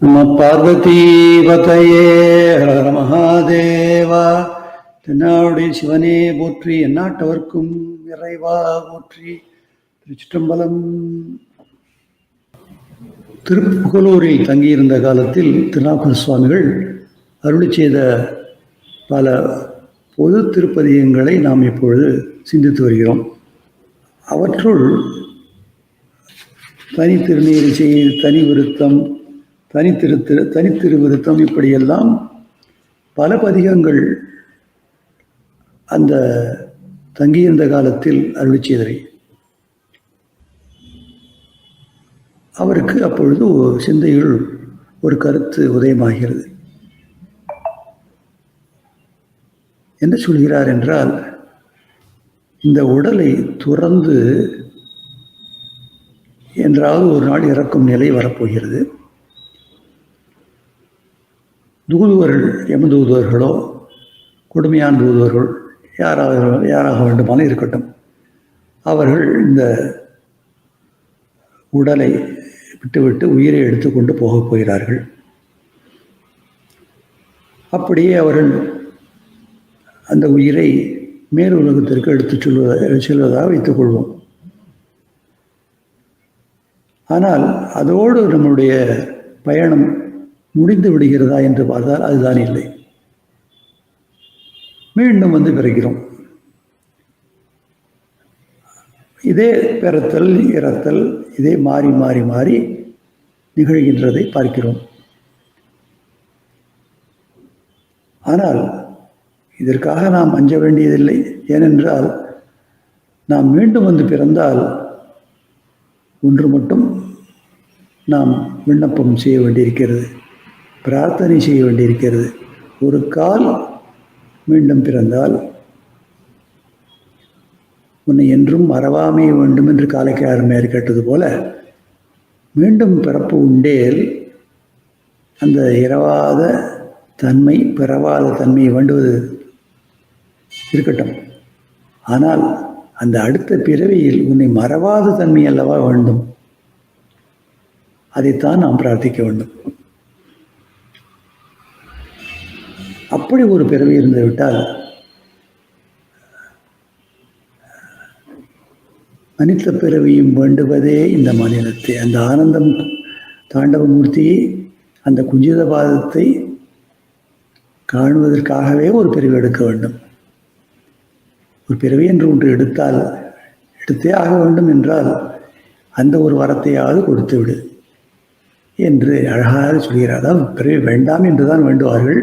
நம பார்வதீபதையே ஹர மகாதேவா. தென்னாவுடைய சிவனே போற்றி எந்நாட்டவர்க்கும் இறைவா போற்றி. திருச்சிற்றம்பலம். திருப்புகலூரில் தங்கியிருந்த காலத்தில் திருநாவுக்கர சுவாமிகள் அருளி செய்த பல பொது திருப்பதியங்களை நாம் இப்பொழுது சிந்தித்து வருகிறோம். அவற்றுள் தனி செய்து தனி விருத்தம் தனி தனித்திருவிருத்தம் இப்படியெல்லாம் பல பதிகங்கள் அந்த தங்கியிருந்த காலத்தில் அருளி செய்தவை. அவருக்கு அப்பொழுது ஒரு சிந்தையில் ஒரு கருத்து உதயமாகிறது. என்ன சொல்கிறார் என்றால் இந்த உடலை துறந்து என்றாவது ஒரு நாள் இறக்கும் நிலை வரப்போகிறது. தூதுவர்கள் எமதூதுவர்களோ கொடுமையான தூதுவர்கள் யாராக யாராக வேண்டுமானாலும் இருக்கட்டும். அவர்கள் இந்த உடலை விட்டுவிட்டு உயிரை எடுத்துக்கொண்டு போகப் போகிறார்கள். அப்படியே அவர்கள் அந்த உயிரை மேல் உலகத்திற்கு எடுத்துச் செல்வதாக செல்வதாக வைத்துக் கொள்வோம். ஆனால் அதோடு நம்முடைய பயணம் முடிந்து விடுகிறதா என்று பார்த்தால் அதுதான் இல்லை. மீண்டும் வந்து பிறக்கிறோம் இதே பிறத்தல் இறத்தல் இதே மாறி மாறி மாறி நிகழ்கின்றதை பார்க்கிறோம். ஆனால் இதற்காக நாம் அஞ்ச வேண்டியதில்லை. ஏனென்றால் நாம் மீண்டும் வந்து பிறந்தால் ஒன்று மட்டும் நாம் விண்ணப்பம் செய்ய வேண்டியிருக்கிறது. பிரார்த்தனை செய்ய வேண்டியிருக்கிறது. ஒரு கால் மீண்டும் பிறந்தால் உன்னை என்றும் மறவாமைய வேண்டும் என்று காலைக்காரமையார் கேட்டது போல மீண்டும் பிறப்பு உண்டேல் அந்த இரவாத தன்மை பிறவாத தன்மையை வேண்டுவது இருக்கட்டும். ஆனால் அந்த அடுத்த பிறவியில் உன்னை மறவாத தன்மை அல்லவா வேண்டும்? அதைத்தான் நாம் பிரார்த்திக்க வேண்டும். அப்படி ஒரு பிறவி இருந்து விட்டால் மனித பிறவியும் வேண்டுவதே இந்த மாநிலத்தை அந்த ஆனந்தம் தாண்டவமூர்த்தியை அந்த குஞ்சித பாதத்தை காணுவதற்காகவே ஒரு பிறவி எடுக்க வேண்டும். ஒரு பிறவி என்று ஒன்று எடுத்தால் எடுத்தே ஆக வேண்டும் என்றால் அந்த ஒரு வரத்தையாவது கொடுத்து விடு என்று அழகாக சொல்கிறார். அதாவது பிறவி வேண்டாம் என்று தான் வேண்டுவார்கள்.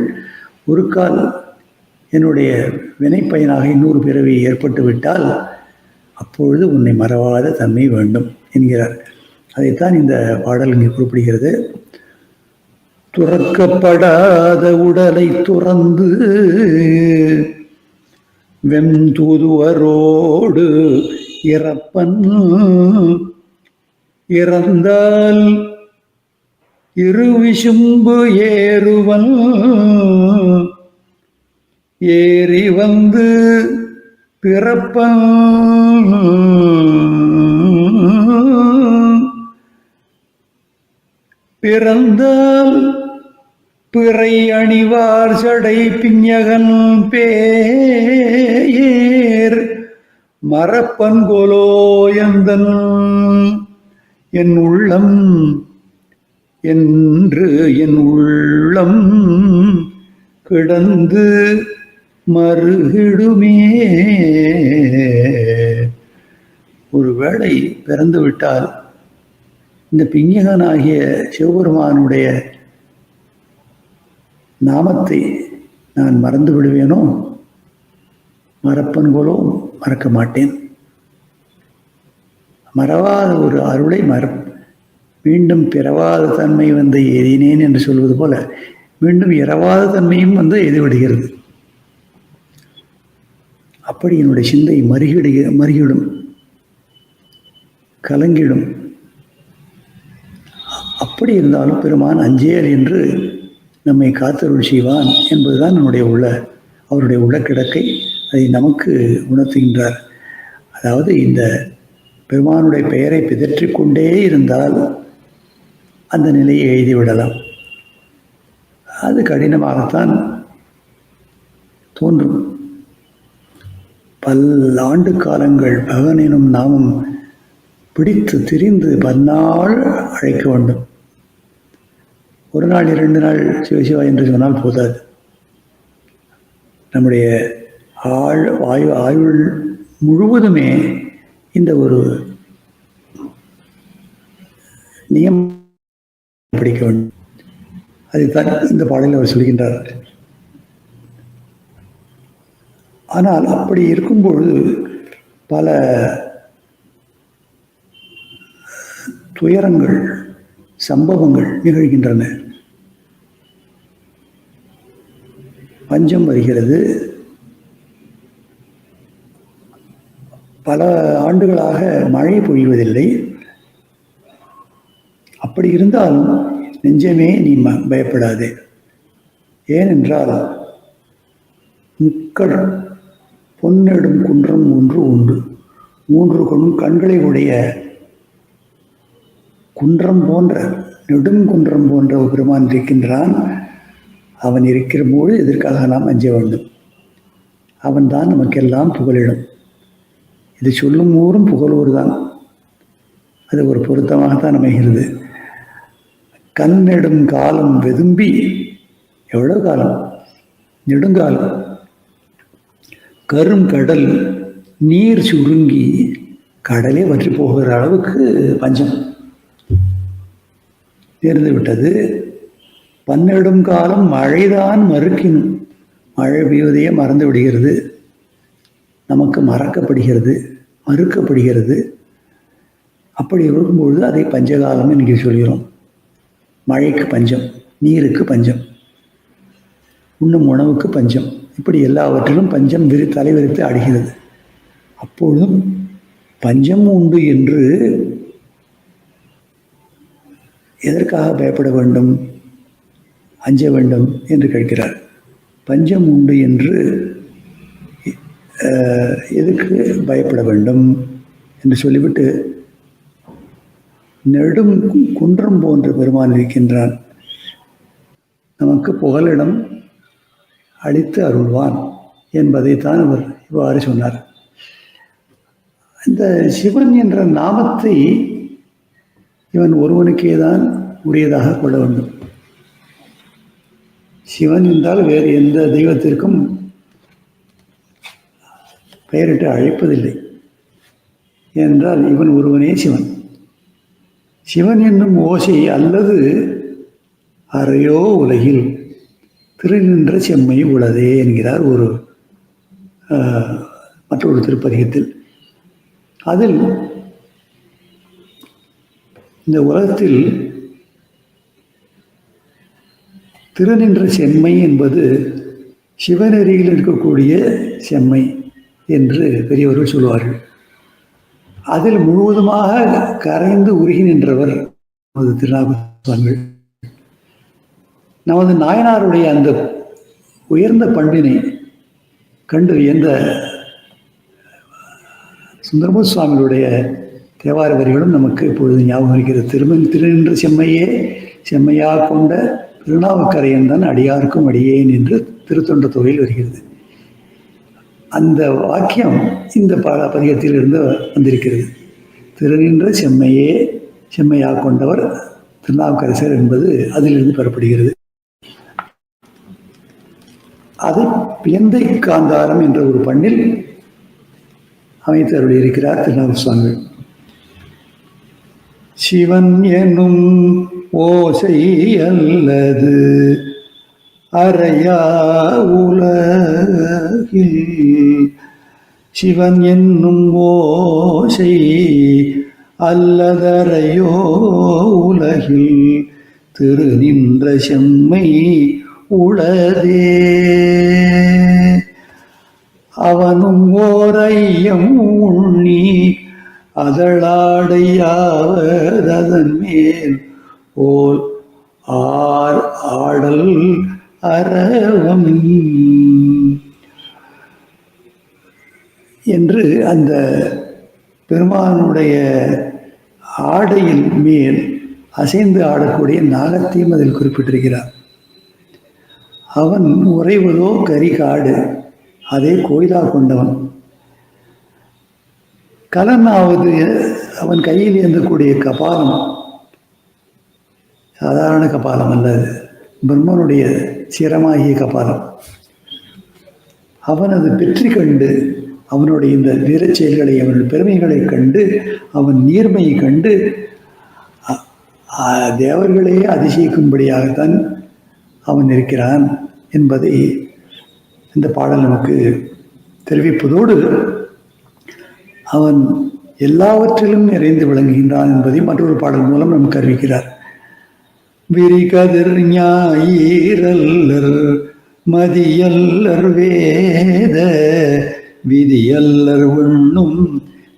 ஒரு கால் என்னுடைய வினைப்பயனாக இன்னொரு பிறவி ஏற்பட்டு விட்டால் அப்பொழுது உன்னை மறவாத தன்மை வேண்டும் என்கிறார். அதைத்தான் இந்த பாடல் இங்கே குறிப்பிடுகிறது. துறக்கப்படாத உடலை துறந்து வெம்தூதுவரோடு இறப்பன். இறந்தால் இருவிசும்பு ஏறுவன். ஏறி வந்து பிறப்பன். பிறந்தால் பிறை அணிவார் சடை பிஞகன் பேர் மரப்பன் கோலோயந்தன் என் உள்ளம் என்று என் உள்ளம் கிடந்து மறுகிடுமே. ஒருவேளை பிறந்து விட்டால் இந்த பிஞ்சகனாகிய சிவபெருமானுடைய நாமத்தை நான் மறந்து விடுவேனோ? மறப்பன் போலோ மறக்க மாட்டேன். மறவாத ஒரு அருளை மற மீண்டும் பிறவாத தன்மை வந்து எதினேன் என்று சொல்வது போல மீண்டும் இரவாத தன்மையும் வந்து எதிர்விடுகிறது. அப்படி என்னுடைய சிந்தை மருகிடுக மருகிடும் கலங்கிடும். அப்படி இருந்தாலும் பெருமான் அஞ்சேல் என்று நம்மை காத்தருள் செய்வான் என்பதுதான் என்னுடைய உள்ள அவருடைய உள்ள கிடக்கை அதை நமக்கு உணர்த்துகின்றார். அதாவது இந்த பெருமானுடைய பெயரை பிதற்றிக்கொண்டே இருந்தால் அந்த நிலையை எழுதிவிடலாம். அது கடினமாகத்தான் தோன்றும். பல்லாண்டு காலங்கள் பகவனினும் நாமும் பிடித்து திரிந்து பன்னாள் அழைக்க வேண்டும். ஒரு நாள் இரண்டு நாள் சிவசிவா என்று சொன்னால் போதாது. நம்முடைய ஆள் ஆயு ஆயுள் முழுவதுமே இந்த ஒரு நியம் பிடிக்க வேண்டும். அதைத்தான் இந்த பாடலில் அவர் சொல்கின்றார். ஆனால் அப்படி இருக்கும் பொழுது பல துயரங்கள் சம்பவங்கள் நிகழ்கின்றன. பஞ்சம் வருகிறது. பல ஆண்டுகளாக மழை பொழிவதில்லை. அப்படி இருந்தாலும் நெஞ்சமே நீ ம பயப்படாதே. ஏனென்றால் முக்கள் பொன்னெடும் குன்றம் ஒன்று உண்டு. மூன்று கொண்டும் கண்களை உடைய குன்றம் போன்ற நெடுங்குன்றம் போன்ற ஒரு பெருமான் இருக்கின்றான். அவன் இருக்கிற போது எதற்காக நாம் அஞ்ச வேண்டும். அவன்தான் நமக்கெல்லாம் புகழிடும் இது சொல்லும் ஊரும் புகழூர் தான் அது ஒரு பொருத்தமாகத்தான் அமைகிறது. கண் நெடும் காலம் வெதும்பி எவ்வளோ காலம்? நெடுங்காலம். கரும் கடல் நீர் சுருங்கி கடலே வற்றி போகிற அளவுக்கு பஞ்சம். நேர்ந்து விட்டது. பன்னெடும் காலம் மழைதான் மறுக்கினும். மழை பெய்வதையே மறந்து விடுகிறது. நமக்கு மறக்கப்படுகிறது மறுக்கப்படுகிறது. அப்படி இருக்கும்பொழுது அதை பஞ்சகாலம் என்று சொல்கிறோம். மழைக்கு பஞ்சம் நீருக்கு பஞ்சம் உண்ணும் உணவுக்கு பஞ்சம். இப்படி எல்லாவற்றிலும் பஞ்சம் விரி தலைவிரித்து ஆடுகிறது. அப்பொழுதும் பஞ்சம் உண்டு என்று எதற்காக பயப்பட வேண்டும்? அஞ்ச வேண்டும் என்று கேட்கிறார். பஞ்சம் உண்டு என்று எதுக்கு பயப்பட வேண்டும்? என்று சொல்லிவிட்டு நெடும் குன்றம் போன்ற பெருமான் இருக்கின்றான். நமக்கு புகலிடம் அளித்து அருள்வான் என்பதைத்தான் அவர் இவ்வாறு சொன்னார். இந்த சிவன் என்ற நாமத்தை இவன் ஒருவனுக்கே தான் உரியதாக கொள்ள வேண்டும். சிவன் என்றால் வேறு எந்த தெய்வத்திற்கும் பெயரிட்டு அழைப்பதில்லை. என்றால் இவன் ஒருவனே சிவன். சிவன் என்னும் ஓசை அல்லது அறையோ உலகில் திருநின்ற செம்மை உளதே என்கிறார் ஒரு மற்றொரு திருப்பதிகத்தில். அதில் இந்த உலகத்தில் திருநின்ற செம்மை என்பது சிவநெறியில் இருக்கக்கூடிய செம்மை என்று பெரியவர்கள் சொல்வார்கள். அதில் முழுவதுமாக கரைந்து உருகி நின்றவர் நமது திருநாவுக்கரசர்கள் நமது நாயனாருடைய அந்த உயர்ந்த பண்பினை கண்டு வியந்த சுந்தரமூர் சுவாமிகளுடைய தேவார வரிகளும் நமக்கு இப்பொழுது ஞாபகம் இருக்கிறது. திருமன் திருநின்று செம்மையே செம்மையாக கொண்ட திருநாவுக்கரையன் தான் அடியாருக்கும் அடியேன் என்று திருத்தொண்ட தொகையில் வருகிறது. அந்த வாக்கியம் இந்த ப பதிகத்தில் இருந்து வந்திருக்கிறது. திருநின்ற செம்மையே செம்மையாக கொண்டவர் திருநாவுக்கரசர் என்பது அதிலிருந்து பெறப்படுகிறது. அதை பியந்தை காந்தாரம் என்ற ஒரு பண்ணில் அமைத்து அருளியிருக்கிறார் திருநாவு சுவாமிகள். சிவன் எனும் ஓசை அல்லது அறையா உலகில் சிவன் என்னும் ஓசை அல்லதறையோ உலகில் திரு நின்ற செம்மை உளதே. அவனும் ஓரையம் உண்ணி அதழாடையாவதன் மேல் ஓர் ஆர் ஆடல் அரவம் என்று அந்த பெருமானுடைய ஆடையின் மேல் அசைந்து ஆடக்கூடிய நாகத்தையும் அதில் குறிப்பிட்டிருக்கிறார். அவன் உறைவதோ கரிகாடு அதே கோயிலாக கொண்டவன். கலனாவது அவன் கையில் ஏந்தக்கூடிய கபாலம் சாதாரண கபாலம் அல்லது பிரம்மனுடைய சிரமாகிய கபாலம். அவன் அது வெற்றி கண்டு அவனுடைய இந்த வீரச் செயல்களை அவனுடைய பெருமைகளை கண்டு அவன் நீர்மையை கண்டு அ- தேவர்களையே அதிசயிக்கும்படியாகத்தான் அவன் இருக்கிறான் என்பதை இந்த பாடல் நமக்கு தெரிவிப்பதோடு அவன் எல்லாவற்றிலும் நிறைந்து விளங்குகின்றான் என்பதை மற்றொரு பாடல் மூலம் நமக்கு அறிவிக்கிறார். விரிகதிர் ஞாயிரல்லர் மதியல்லர் வேத விதியல்லர் உண்ணும்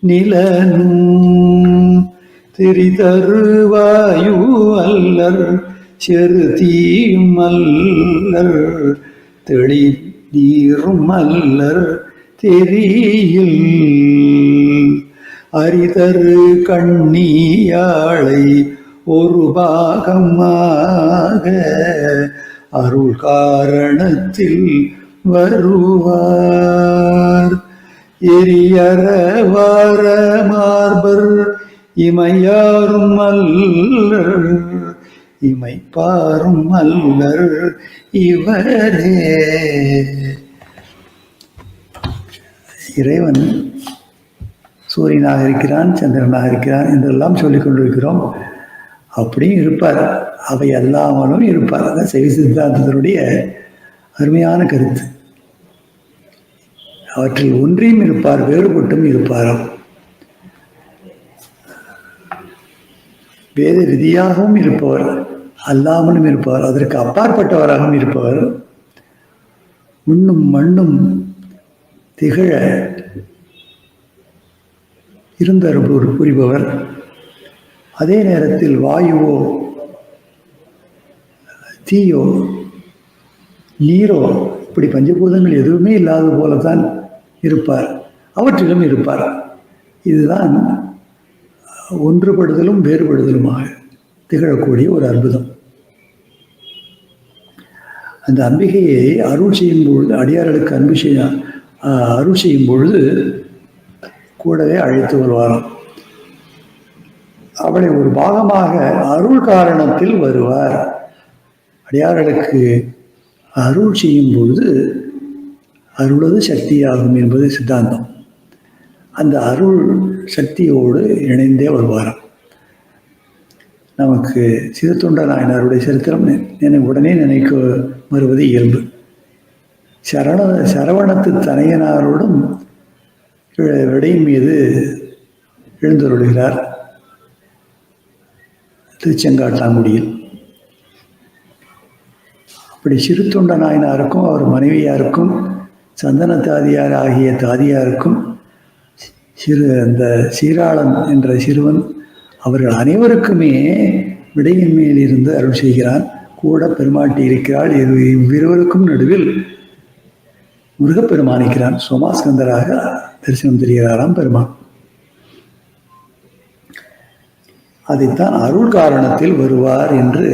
நிலனும். திரிதருவாயு அல்லர் செருதியும் அல்லர் தெளி நீரும் அல்லர் தெரியில் அரிதரு கண்ணியாளை ஒரு பாகமாக அருள் காரணத்தில் வருவார். எரியற வார மார்பர் இமையாரும் அல்லர் இமைப்பாரும் அல்லர் இவரே. இறைவன் சூரியனாக இருக்கிறான் சந்திரனாக இருக்கிறான் என்றெல்லாம் சொல்லிக் கொண்டிருக்கிறோம். அப்படியும் இருப்பார். அவை அல்லாமலும் இருப்பார். அதான் செவி சித்தாந்தத்தினுடைய அருமையான கருத்து. அவற்றில் ஒன்றியும் இருப்பார் வேறுபட்டும் இருப்பாராம். வேத விதியாகவும் இருப்பவர் அல்லாமலும் இருப்பவர் அதற்கு அப்பாற்பட்டவராகவும் இருப்பவர். உண்ணும் மண்ணும் திகழ இருந்தருள் புரிபவர். அதே நேரத்தில் வாயுவோ தீயோ நீரோ இப்படி பஞ்சபூதங்கள் எதுவுமே இல்லாத போலத்தான் இருப்பார். அவற்றிலும் இருப்பார். இதுதான் ஒன்றுபடுதலும் வேறுபடுதலுமாக திகழக்கூடிய ஒரு அற்புதம். அந்த அம்பிகையை அருள் செய்யும் பொழுது அடியார்களுக்கு அன்பு செய்ய அருள் செய்யும் பொழுது கூடவே அழைத்து வருவாராம். அவளை ஒரு பாகமாக அருள் காரணத்தில் வருவார். அடியார்களுக்கு அருள் செய்யும் பொழுது அருளது சக்தியாகும் என்பது சித்தாந்தம். அந்த அருள் சக்தியோடு இணைந்தே வருவாராம். நமக்கு சிறுத்தொண்ட நாயனாருடைய சரித்திரம் நினை உடனே நினைக்க வருவது இயல்பு. சரண சரவணத்து தனையனாரோடும் வி- விடையின் மீது எழுந்தருளுகிறார். திருச்செங்காட்டாங்குடியில். அப்படி சிறுத்தொண்ட நாயனாருக்கும் அவர் மனைவியாருக்கும் சந்தன தாதியார் ஆகிய தாதியாருக்கும் சிறு அந்த சீராளன் என்ற சிறுவன் அவர்கள் அனைவருக்குமே விடையின் மேல் இருந்து அருள் செய்கிறான். கூட பெருமாட்டி இருக்கிறாள். இது இவ்விருவருக்கும் நடுவில் முருகப்பெருமான் இருக்கிறான். சோமாஸ்கந்தராக தரிசனம் தெரிகிறாராம் பெருமான். அதைத்தான் அருள் காரணத்தில் வருவார் என்று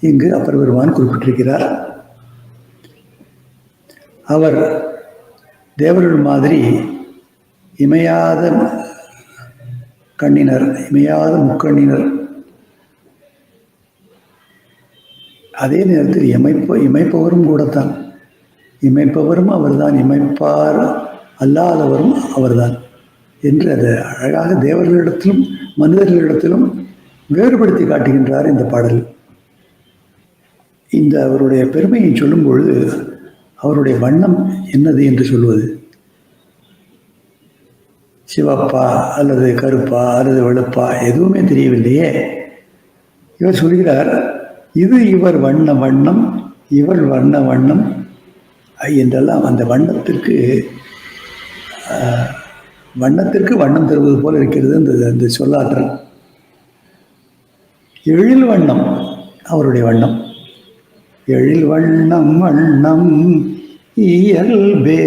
இங்கு அப்பர் பெருமான் குறிப்பிட்டிருக்கிறார். அவர் தேவர்கள் மாதிரி இமையாத கண்ணினர் இமையாத முக்கண்ணினர். அதே நேரத்தில் இமைப்ப இமைப்பவரும் கூடத்தான். இமைப்பவரும் அவர்தான் இமைப்பார் அல்லாதவரும் அவர்தான். என்று அதை அழகாக தேவர்களிடத்திலும் மனிதர்களிடத்திலும் வேறுபடுத்தி காட்டுகின்றார் இந்த பாடல். இந்த அவருடைய பெருமையை சொல்லும் பொழுது அவருடைய வண்ணம் என்னது என்று சொல்வது? சிவப்பா அல்லது கருப்பா அல்லது வெளுப்பா எதுவுமே தெரியவில்லையே. இவர் சொல்கிறார் இது இவர் வண்ண வண்ணம் இவள் வண்ண வண்ணம் என்றெல்லாம் அந்த வண்ணத்திற்கு வண்ணத்திற்கு வண்ணம் தருவது போல இருக்கிறது அந்த அந்த சொல்லாற்றல். எழில் வண்ணம் அவருடைய வண்ணம். எழில் வண்ணம் வண்ணம் இயல்பே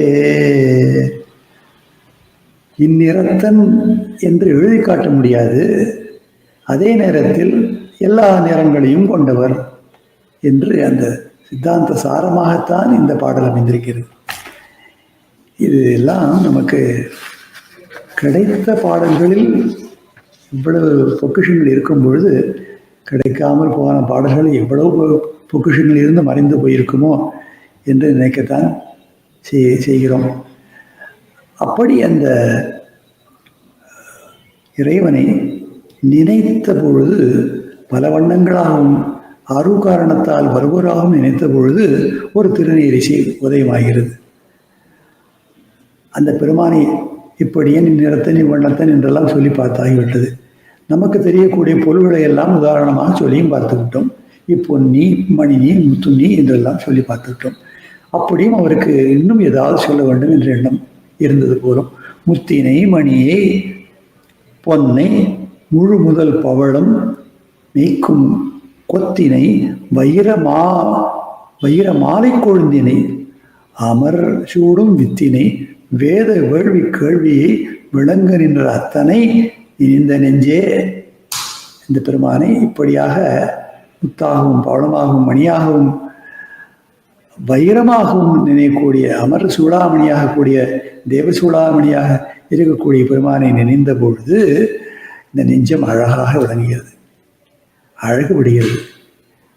இந்நிறத்தன் என்று எழுதி காட்ட முடியாது. அதே நேரத்தில் எல்லா நிறங்களையும் கொண்டவர் என்று அந்த சித்தாந்த சாரமாகத்தான் இந்த பாடல் அமைந்திருக்கிறது. இது எல்லாம் நமக்கு கிடைத்த பாடல்களில் இவ்வளவு பொக்கிஷங்கள் இருக்கும் பொழுது கிடைக்காமல் போன பாடல்கள் எவ்வளவு பொக்கிஷங்கள் இருந்து மறைந்து போயிருக்குமோ என்று நினைக்கத்தான் செய் செய்கிறோம். அப்படி அந்த இறைவனை நினைத்த பொழுது பல வண்ணங்களாகவும் அரு காரணத்தால் வருவராகவும் நினைத்த பொழுது ஒரு திருநீரிசை உதயமாகிறது. அந்த பெருமானை இப்படியே நீ நிறத்தன் வண்ணத்தன் என்றெல்லாம் சொல்லி பார்த்தாகிவிட்டது. நமக்கு தெரியக்கூடிய பொருள்களை எல்லாம் உதாரணமாக சொல்லியும் பார்த்து விட்டோம் இப்போ நீ மணி நீ முத்து நீ என்றெல்லாம் சொல்லி பார்த்துவிட்டோம். அப்படியும் அவருக்கு இன்னும் ஏதாவது சொல்ல வேண்டும் என்ற எண்ணம் இருந்தது போலும். முத்தினை மணியை பொன்னை முழு முதல் பவளம் மெய்க்கும் கொத்தினை வைரமா வைர மாலை கொழுந்தினை அமர் சூடும் வித்தினை வேத வேள்வி கேள்வியை விளங்க நின்ற அத்தனை இந்த நெஞ்சே. இந்த பெருமானை இப்படியாக முத்தாகவும் பவளமாகவும் மணியாகவும் வைரமாகவும் நினைக்கக்கூடிய அமர் சூடாமணியாக கூடிய தேவ சூடாமணியாக இருக்கக்கூடிய பெருமானை நினைந்த பொழுது இந்த நெஞ்சம் அழகாக விளங்குகிறது. அழகு விடுகிறது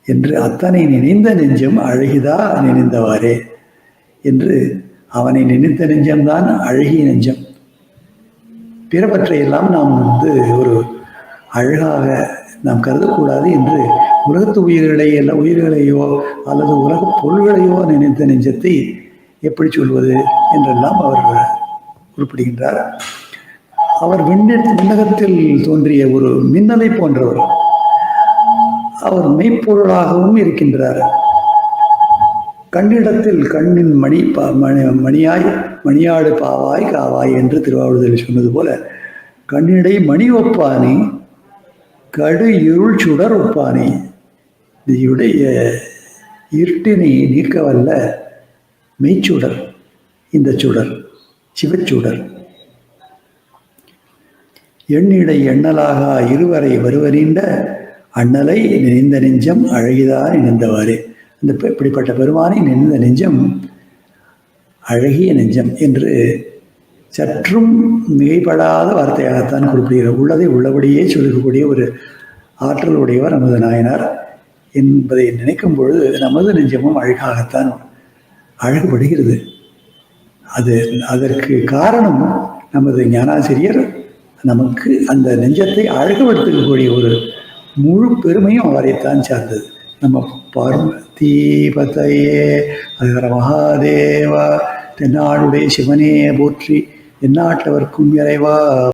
என்று அத்தனை நினைந்த நெஞ்சம் அழகிதா நினைந்தவாறே என்று அவனை நினைத்த நெஞ்சம்தான் அழகிய நெஞ்சம். பிறவற்றையெல்லாம் நாம் வந்து ஒரு அழகாக நாம் கருதக்கூடாது என்று உலகத்து உயிர்களை அல்ல உயிர்களையோ அல்லது உலக பொருள்களையோ நினைத்த நெஞ்சத்தை எப்படி சொல்வது என்றெல்லாம் அவர் குறிப்பிடுகின்றார். அவர் விண்ண விண்ணகத்தில் தோன்றிய ஒரு மின்னலை போன்றவர். அவர் மெய்ப்பொருளாகவும் இருக்கின்றார். கண்ணிடத்தில் கண்ணின் மணி பா மணி மணியாய் மணியாடு பாவாய் காவாய் என்று திருவாவூர்தலி சொன்னது போல கண்ணிடை மணி ஒப்பானி கடு இருள் சுடர் ஒப்பானி இதையுடைய இருட்டினை நீக்க வல்ல மெய்ச்சுடர் இந்த சுடர் சிவச்சுடர். எண்ணிடை எண்ணலாக இருவரை வருவறிந்த அண்ணலை நினைந்த நெஞ்சம் அழகிதான் நினைந்தவாறே. அந்த இப்படிப்பட்ட பெருமானை நினைந்த நெஞ்சம் அழகிய நெஞ்சம் என்று சற்றும் மிகைப்படாத வார்த்தையாகத்தான் குறிப்பிடுகிறார். உள்ளதை உள்ளபடியே சொல்லக்கூடிய ஒரு ஆற்றல் உடையவர் நமது நாயனார் என்பதை நினைக்கும் பொழுது நமது நெஞ்சமும் அழகாகத்தான் அழகுபடுகிறது. அது அதற்கு காரணம் நமது ஞானாசிரியர் நமக்கு அந்த நெஞ்சத்தை அழகுபடுத்தக்கூடிய ஒரு முழு பெருமையும் அவரைத்தான் சார்ந்தது. நம்ம பார்வதீபதையே. அகர மகாதேவா தென்னாடுடைய சிவனே போற்றி எந்நாட்டவர்க்கும் இறைவா.